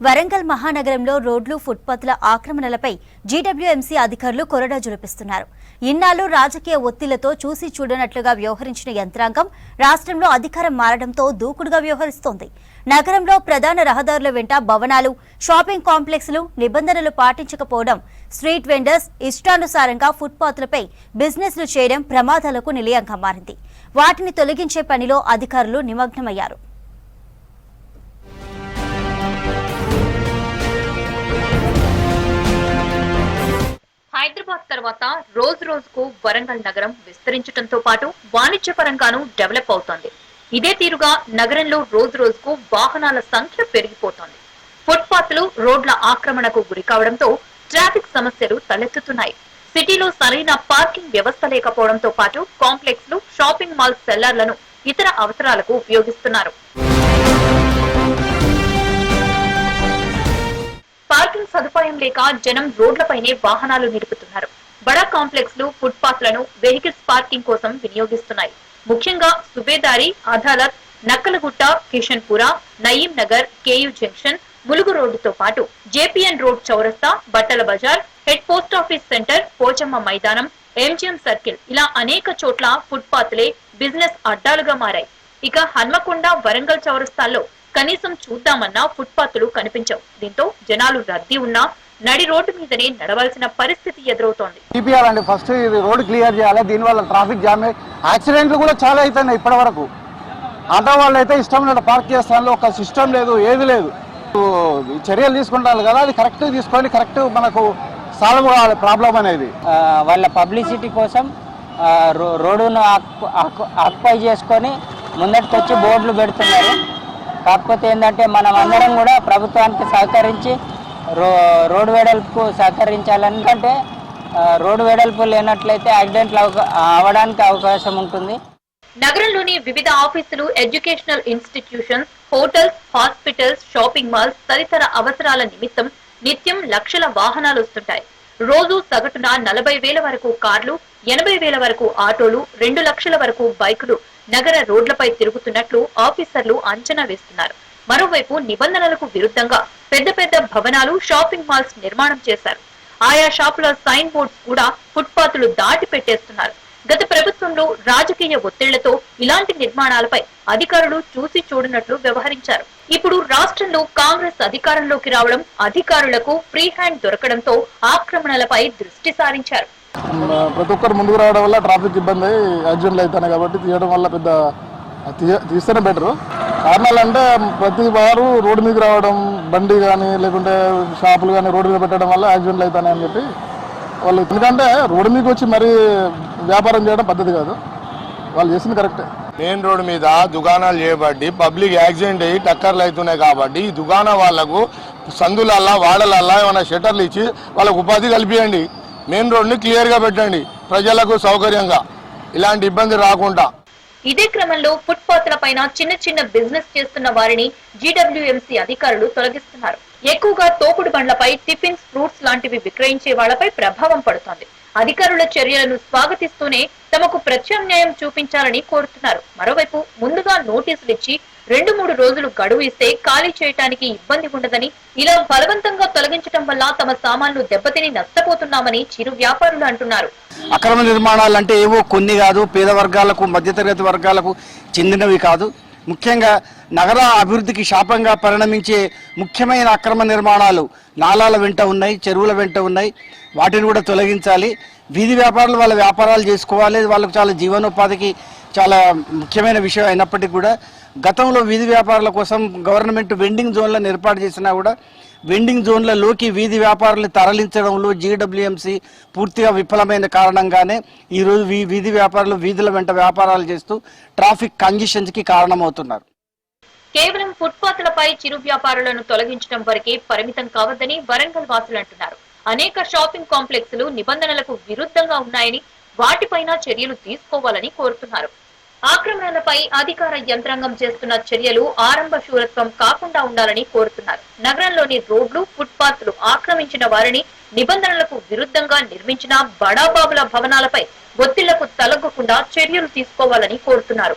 వరంగల్ మహానగరంలో రోడ్లు ఫుట్పాత్ల ఆక్రమణలపై జీడబ్ల్యూఎంసీ అధికారులు కొరడా జులిపిస్తున్నారు. ఇన్నాళ్ళు రాజకీయ ఒత్తిళ్ళతో చూసి చూడనట్లుగా వ్యవహరించిన యంత్రాంగం రాష్ట్రంలో అధికారం మారడంతో దూకుడుగా వ్యవహరిస్తోంది. నగరంలో ప్రధాన రహదారుల వెంట భవనాలు షాపింగ్ కాంప్లెక్స్లు నిబంధనలు పాటించకపోవడం స్ట్రీట్ వెండర్స్ ఇష్టానుసారంగా ఫుట్పాత్లపై బిజినెస్లు చేయడం ప్రమాదాలకు నిలయంగా మారింది. వాటిని తొలగించే పనిలో అధికారులు నిమగ్నమయ్యారు. తర్వాత రోజు రోజుకు వరంగల్ నగరం విస్తరించడంతో పాటు వాణిజ్యపరంగానూ డెవలప్ అవుతోంది. ఇదే తీరుగా నగరంలో రోజు రోజుకు వాహనాల సంఖ్య పెరిగిపోతోంది. ఫుట్పాత్లు రోడ్ల ఆక్రమణకు గురి కావడంతో ట్రాఫిక్ సమస్యలు తలెత్తుతున్నాయి. సిటీలో సరైన పార్కింగ్ వ్యవస్థ లేకపోవడంతో పాటు కాంప్లెక్స్లు షాపింగ్ మాల్ సెల్లార్లను ఇతర అవసరాలకు ఉపయోగిస్తున్నారు. పార్కింగ్ సదుపాయం లేక జనం రోడ్లపైనే వాహనాలు నిలుపుతున్నారు. బడా కాంప్లెక్స్లు ఫుట్పాత్లను వెహికల్స్ పార్కింగ్ కోసం వినియోగిస్తున్నాయి. ముఖ్యంగా సుబేదారి అదాలత్ నక్కలగుట్ట కిషన్పుర నయీం నగర్ కేయు జంక్షన్ ములుగు రోడ్డుతో పాటు JPN road Chowrasta Battala Bazaar head post office center Pochamma Maidanam MGM circle ఇలా అనేక చోట్ల ఫుట్పాత్లే బిజినెస్ అడ్డాలుగా మారాయి. ఇక హన్మకొండ వరంగల్ చౌరస్తాల్లో కనీసం చూద్దామన్నా ఫుట్పాత్లు కనిపించవు. దీంతో జనాలు రద్దీ ఉన్నా నడి రోడ్డు మీదనే నడవాల్సిన పరిస్థితి ఎదురవుతోంది. తీపియాలండి ఫస్ట్ ఇది రోడ్ క్లియర్ చేయాలి దీనివల్ల ట్రాఫిక్ జామ్ యాక్సిడెంట్లు కూడా చాలా అవుతున్నాయి ఇప్పటి వరకు. ఆటో వాళ్ళు అయితే ఇష్టం ఉన్నట్టు పార్క్ చేస్తాను ఒక సిస్టమ్ లేదు ఏది లేదు. ఈ చర్యలు తీసుకుంటారు కదా అది కరెక్ట్ తీసుకొని కరెక్ట్ మనకు సాల్వ్ కావాలి ప్రాబ్లం అనేది. వాళ్ళ పబ్లిసిటీ కోసం రోడ్డును ఆక్యు- ఆక్యు- ఆక్యుపై చేసుకొని ముందటికి వచ్చి బోర్డులు పెడుతున్నారు. కాకపోతే ఏంటంటే మనం అందరం కూడా ప్రభుత్వానికి సహకరించి రో రోడ్డు వెడల్పుకు సహకరించాలి ఎందుకంటే రోడ్డు వెడల్పు లేనట్లయితే యాక్సిడెంట్లు అవడానికి అవ్వడానికి అవకాశం ఉంటుంది. నగరంలోని వివిధ ఆఫీసులు educational institutions hotels hospitals shopping malls తదితర అవసరాల నిమిత్తం నిత్యం లక్షల వాహనాలు వస్తుంటాయి. రోజు సగటున నలభై వేల వరకు కార్లు ఎనభై వేల వరకు ఆటోలు రెండు లక్షల వరకు బైకులు నగర రోడ్లపై తిరుగుతున్నట్లు ఆఫీసర్లు అంచనా వేస్తున్నారు. మరోవైపు నిబంధనలకు విరుద్ధంగా పెద్ద పెద్ద భవనాలు షాపింగ్ మాల్స్ నిర్మాణం చేశారు. ఆయా షాపుల సైన్ బోర్డ్స్ కూడా ఫుట్పాత్లు దాటి పెట్టేస్తున్నారు. గత ప్రభుత్వంలో రాజకీయ ఒత్తిళ్ళతో ఇలాంటి నిర్మాణాలపై అధికారులు చూసి చూడనట్లు వ్యవహరించారు. ఇప్పుడు రాష్ట్రంలో కాంగ్రెస్ అధికారంలోకి రావడం అధికారులకు ఫ్రీ హ్యాండ్ దొరకడంతో ఆక్రమణలపై దృష్టి సారించారు. ప్రతి ఒక్కరు ముందుకు రావడం వల్ల ట్రాఫిక్ ఇబ్బంది యాక్సిడెంట్లు అవుతున్నాయి కాబట్టి తీయడం వల్ల పెద్ద తీస్తేనే బెటరు కారణాలు అంటే ప్రతి వారు రోడ్డు మీదకి రావడం బండి కానీ లేకుంటే షాపులు కానీ రోడ్డు మీద పెట్టడం వల్ల యాక్సిడెంట్లు అవుతాయి అని చెప్పి వాళ్ళు ఎందుకంటే రోడ్డు మీదకి వచ్చి మరీ వ్యాపారం చేయడం పద్ధతి కాదు. వాళ్ళు చేసింది కరెక్టే. మెయిన్ రోడ్డు మీద దుకాణాలు చేయబట్టి పబ్లిక్ యాక్సిడెంట్ అయ్యి టక్కర్లు అవుతున్నాయి కాబట్టి ఈ దుకాణ వాళ్ళకు సందులల్లా వాడలల్లా ఏమైనా షెటర్లు ఇచ్చి వాళ్ళకు ఉపాధి కల్పించండి మెయిన్ రోడ్ని క్లియర్గా పెట్టండి ప్రజలకు సౌకర్యంగా. ఇలాంటి ఇబ్బంది రాకుండా. ఇదే క్రమంలో ఫుట్పాత్ల పైన చిన్న చిన్న బిజినెస్ చేస్తున్న వారిని జీడబ్ల్యూఎంసీ అధికారులు తొలగిస్తున్నారు. ఎక్కువగా తోపుడు బండ్లపై టిఫిన్స్ ఫ్రూట్స్ లాంటివి విక్రయించే వాళ్ళపై ప్రభావం పడుతోంది. అధికారుల చర్యలను స్వాగతిస్తూనే తమకు ప్రత్యామ్నాయం చూపించాలని కోరుతున్నారు. మరోవైపు ముందుగా నోటీసులు ఇచ్చి రెండు మూడు రోజులు గడువు ఇస్తే ఖాళీ చేయటానికి ఇబ్బంది ఉండదని ఇలా బలవంతంగా తొలగించడం వల్ల తమ సామాన్లు దెబ్బతిని నష్టపోతున్నామని చిరు వ్యాపారులు అంటున్నారు. అక్రమ నిర్మాణాలు అంటే ఏవో కొన్ని కాదు పేద వర్గాలకు మధ్యతరగతి వర్గాలకు చెందినవి కాదు. ముఖ్యంగా నగర అభివృద్ధికి శాపంగా పరిణమించే ముఖ్యమైన అక్రమ నిర్మాణాలు నాలాల వెంట ఉన్నాయి చెరువుల వెంట ఉన్నాయి. వాటిని కూడా తొలగించాలి. వీధి వ్యాపారులు వాళ్ళ వ్యాపారాలు చేసుకోవాలి. వాళ్ళకు చాలా జీవనోపాధికి చాలా ముఖ్యమైన విషయం అయినప్పటికీ కూడా గతంలో వీధి వ్యాపారుల కోసం గవర్నమెంట్ వెండింగ్ జోన్లను ఏర్పాటు చేసినా కూడా వెండింగ్ జోన్లలోకి వీధి వ్యాపారులు తరలించడంలో జీడబ్ల్యూఎంసీ పూర్తిగా విఫలమైన కారణంగానే ఈరోజు వీధి వ్యాపారులు వీధుల వెంట వ్యాపారాలు చేస్తూ ట్రాఫిక్ కంజెషన్స్కి కారణమవుతున్నారు. కేవలం ఫుట్పాత్లపై చిరు వ్యాపారులను తొలగించడం వరకే పరిమితం కావద్దని వరంగల్ వాసులు అంటున్నారు. అనేక షాపింగ్ కాంప్లెక్స్లు నిబంధనలకు విరుద్ధంగా ఉన్నాయని వాటిపైన చర్యలు తీసుకోవాలని కోరుతున్నారు. ఆక్రమణలపై అధికార యంత్రాంగం చేస్తున్న చర్యలు ఆరంభ శూరత్వం కాకుండా ఉండాలని కోరుతున్నారు. నగరంలోని రోడ్లు ఫుట్పాత్లు ఆక్రమించిన వారిని నిబంధనలకు విరుద్ధంగా నిర్మించిన బడాబాబుల భవనాలపై ఒత్తిళ్ళకు తలగ్గకుండా చర్యలు తీసుకోవాలని కోరుతున్నారు.